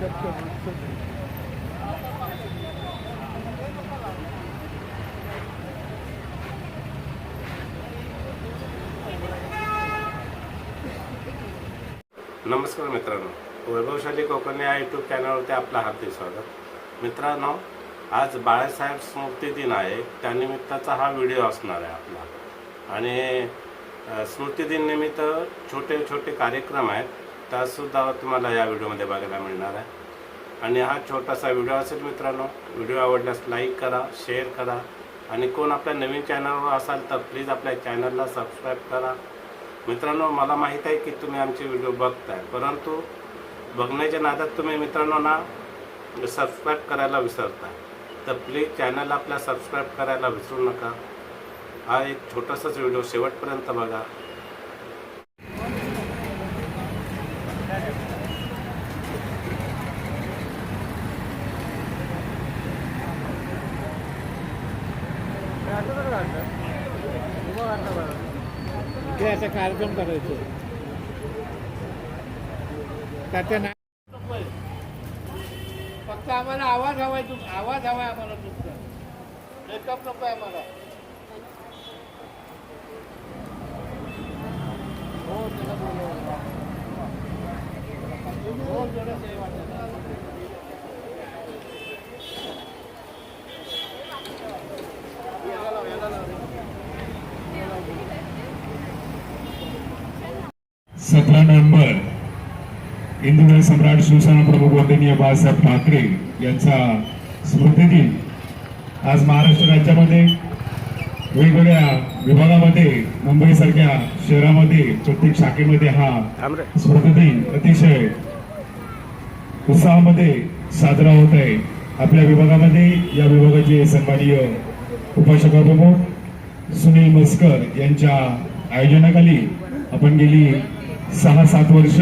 नमस्कार मित्रांनो. वैभवशाली कोकणी या यूट्यूब चॅनलवरती आपलं हार्दिक स्वागत. मित्रांनो आज बाळासाहेब स्मृती दिन आहे. त्यानिमित्ताचा हा व्हिडिओ असणार आहे आपला. आणि अ, निमित्त छोटे छोटे कार्यक्रम आहेत. त्यासुद्धा तुम्हाला या व्हिडिओमध्ये बघायला मिळणार आहे. आणि हा छोटासा व्हिडिओ असेल मित्रांनो व्हिडिओ आवडल्यास लाईक करा शेअर करा. आणि कोण आपल्या नवीन चॅनलवर असाल तर प्लीज आपल्या चॅनलला सबस्क्राईब करा. मित्रांनो मला माहीत आहे की तुम्ही आमचे व्हिडिओ बघताय परंतु बघण्याच्या नादात तुम्ही मित्रांनो ना सबस्क्राईब करायला विसरताय. तर प्लीज चॅनल आपल्या सबस्क्राईब करायला विसरू नका. हा एक छोटासाच व्हिडिओ शेवटपर्यंत बघा. इथे कार्यक्रम करायचो. त्याच्या ना फक्त आम्हाला आवाज हवाय तुम आवाज हवाय आम्हाला तुमचा. मेकअप नको आहे आम्हाला. नोव्हेंबर हिंदू सम्राट शिवसेना प्रमुख वंदनीय बाळासाहेब ठाकरे यांचा स्मृती दिन आज महाराष्ट्र राज्यामध्ये वेगवेगळ्या विभागामध्ये मुंबईसारख्या शहरामध्ये प्रत्येक शाखेमध्ये हा थांब रे. स्मृती दिन अतिशय उत्साहामध्ये साजरा होत आहे. आपल्या विभागामध्ये या विभागाचे सन्माननीय उपशकाप्रमुख सुनील मस्कर यांच्या आयोजनाखाली आपण गेली सहा सात वर्ष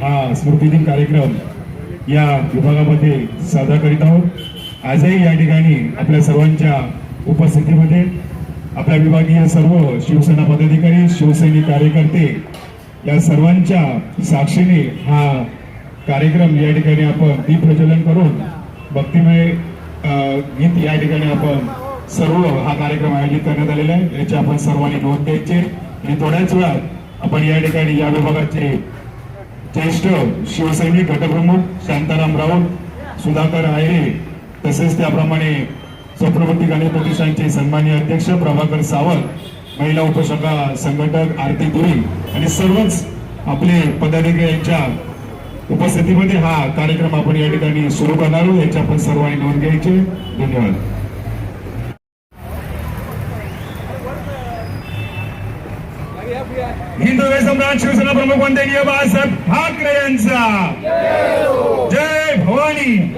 हा स्मृतिदिन कार्यक्रम या विभागामध्ये साजरा करीत आहोत. आजही या ठिकाणी आपल्या सर्वांच्या उपस्थितीमध्ये आपल्या विभागीय सर्व शिवसेना पदाधिकारी शिवसैनिक कार्यकर्ते या सर्वांच्या साक्षीने हा कार्यक्रम या ठिकाणी आपण दीप प्रज्वलन करून भक्तिमय गीत या ठिकाणी आपण सर्व हा कार्यक्रम आयोजित करण्यात आलेला आहे. याची आपण सर्वांनी नोंद घ्यायची आणि थोड्याच वेळात आपण या ठिकाणी या विभागाचे ज्येष्ठ शिवसैनिक गटप्रमुख शांताराम राऊत सुधाकर आयरे तसेच त्याप्रमाणे स्वप्नवती गणेश प्रतिष्ठानचे सन्मान्य अध्यक्ष प्रभाकर सावंत महिला उपशाखा संघटक आरती दुरी आणि सर्वच आपले पदाधिकारी यांच्या उपस्थितीमध्ये हा कार्यक्रम आपण या ठिकाणी सुरू करणार आहोत. याची आपण सर्वांनी नोंद घ्यायची. धन्यवाद. हिंदू सम्राट शिवसेना प्रमुख वंदनीय बाळासाहेब ठाकरे यांचा. जय हो. भवानी.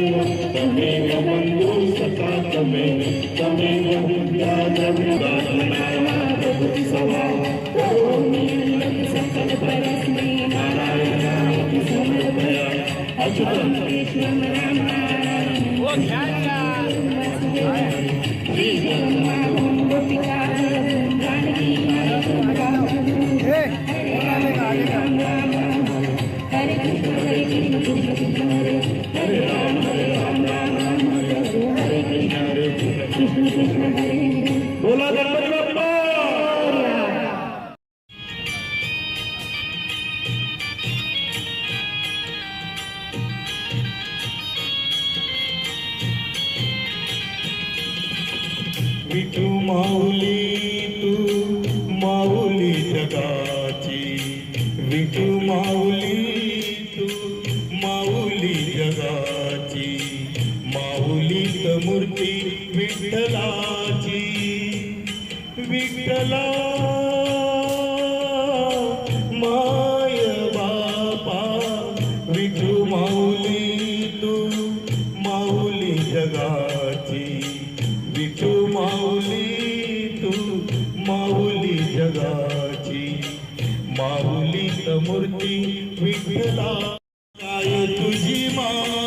तमेव बन्धु सखा तमेव तमेव विद्यारभुति सभा सकल परस्मै नारायणाय समर्पया अचुतं कृष्णं राम श्री माऊली समूर्ती विठ्ठला काय तुझी मा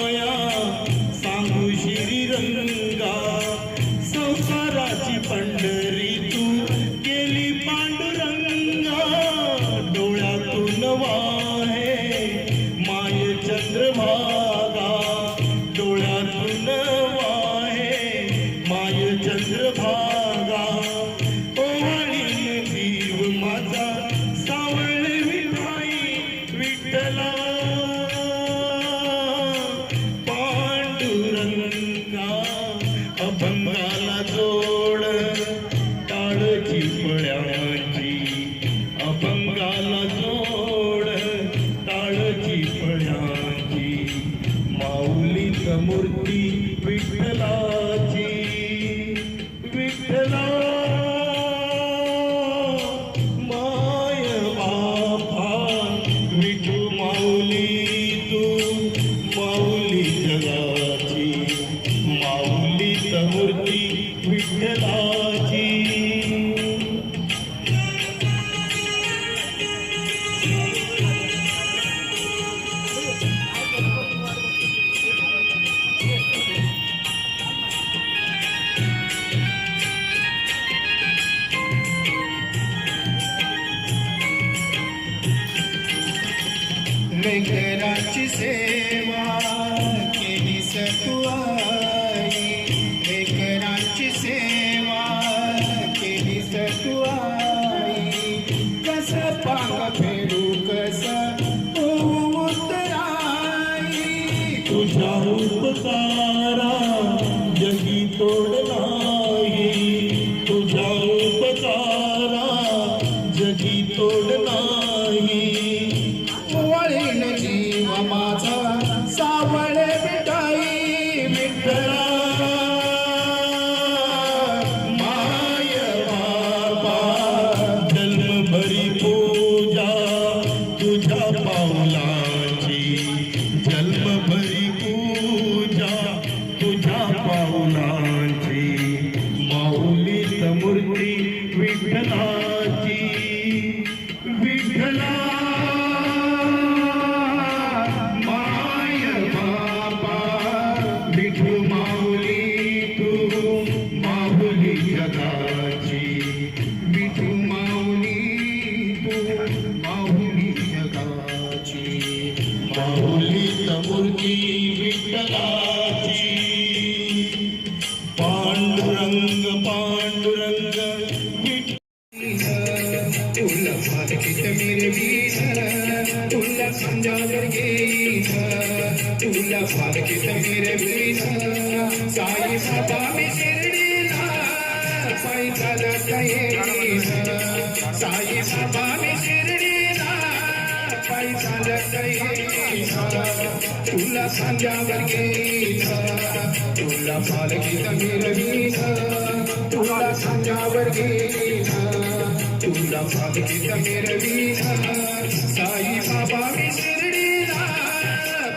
जय जय रांची सेवा तुझ्या पाऊलांची माऊली समूर्ती विठ्ठलाची. विठ्ठला माय बाबा विठू माऊली तू माऊली जगाची. विठू माऊली तू माऊली तुला सांजा वर्गीस तुला पालकी तमीर वीस तुला सांजा वर्गीस तुला पालकी तमीर वीस साई बाबा विसरडीला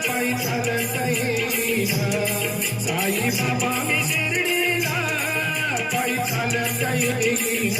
पायी चालत साई बाबा विसरडीला पायी चालत येईस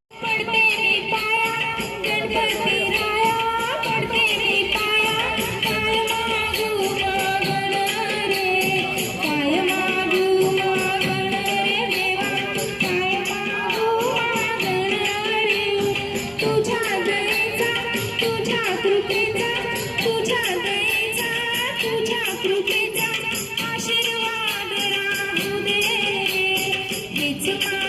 Thank you.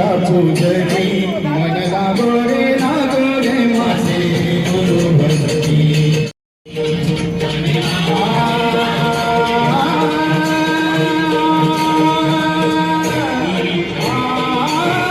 shot to the day.